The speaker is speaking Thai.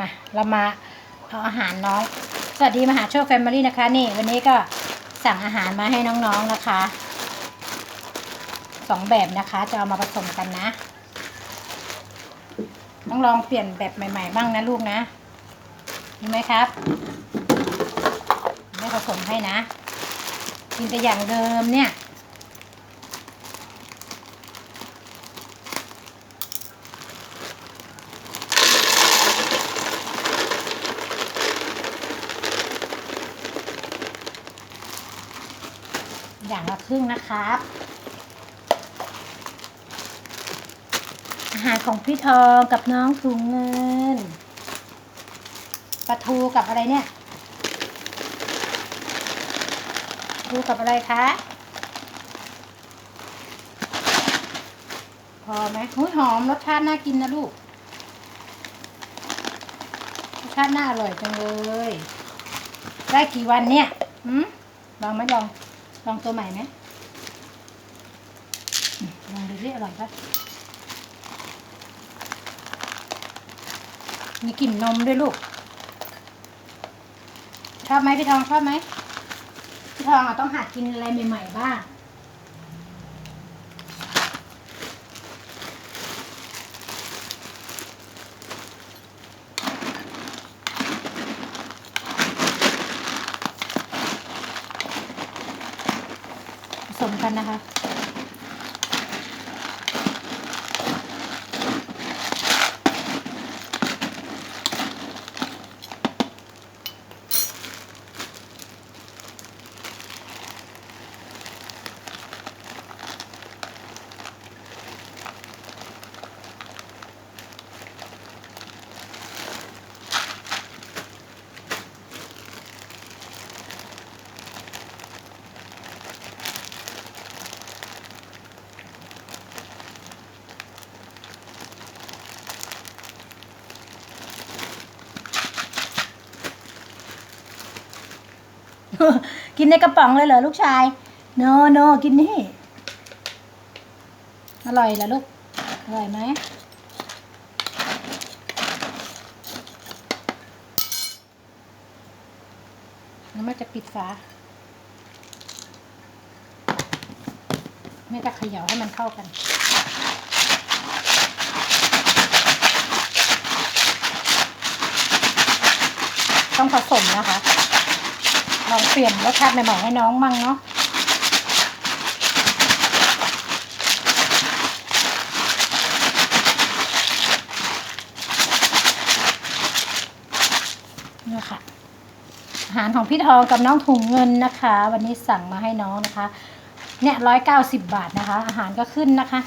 มาเรามาเอาอาหารน้อง สวัสดีมหาโชคแฟมิลี่นะคะ นี่วันนี้ก็สั่งอาหารมาให้น้องๆนะคะสองแบบนะคะ จะเอามาผสมกันนะต้องลองเปลี่ยนแบบใหม่ ๆ บ้างนะลูกนะเห็นไหมครับ ไม่ผสมให้นะกินแต่อย่างเดิมเนี่ย อย่างละครึ่งนะครับ อาหารของพี่ทองกับน้องถุงเงินปลาทูกับอะไรเนี่ยปลาทูกับอะไรคะ พอไหมหุ้ยหอมรสชาติน่ากินนะลูก รสชาติน่าอร่อยจังเลย ได้กี่วันเนี่ยหืมลองไหมลอง ลองตัวใหม่ไหมลองดูสิอร่อยปะมีกลิ่นนมด้วยลูก ชอบไหมพี่ทองชอบไหมพี่ทองต้องหัดกินอะไรใหม่ๆบ้าง มกันนะคะ กินในกระป๋องเลยเหรอลูกชาย โนโนกินนี่ อร่อยเหรอลูก อร่อยไหมแล้วแม่จะปิดฝาแม่จะเขย่าให้มันเข้ากันต้องผสมนะคะ ลองเปลี่ยนรสชาติใหม่ๆให้น้องมั่งเนาะนี่ค่ะอาหารของพี่ทองกับน้องถุงเงินนะคะ วันนี้สั่งมาให้น้องนะคะ เนี่ยร้อยเก้าสิบบาทนะคะ อาหารก็ขึ้นนะคะ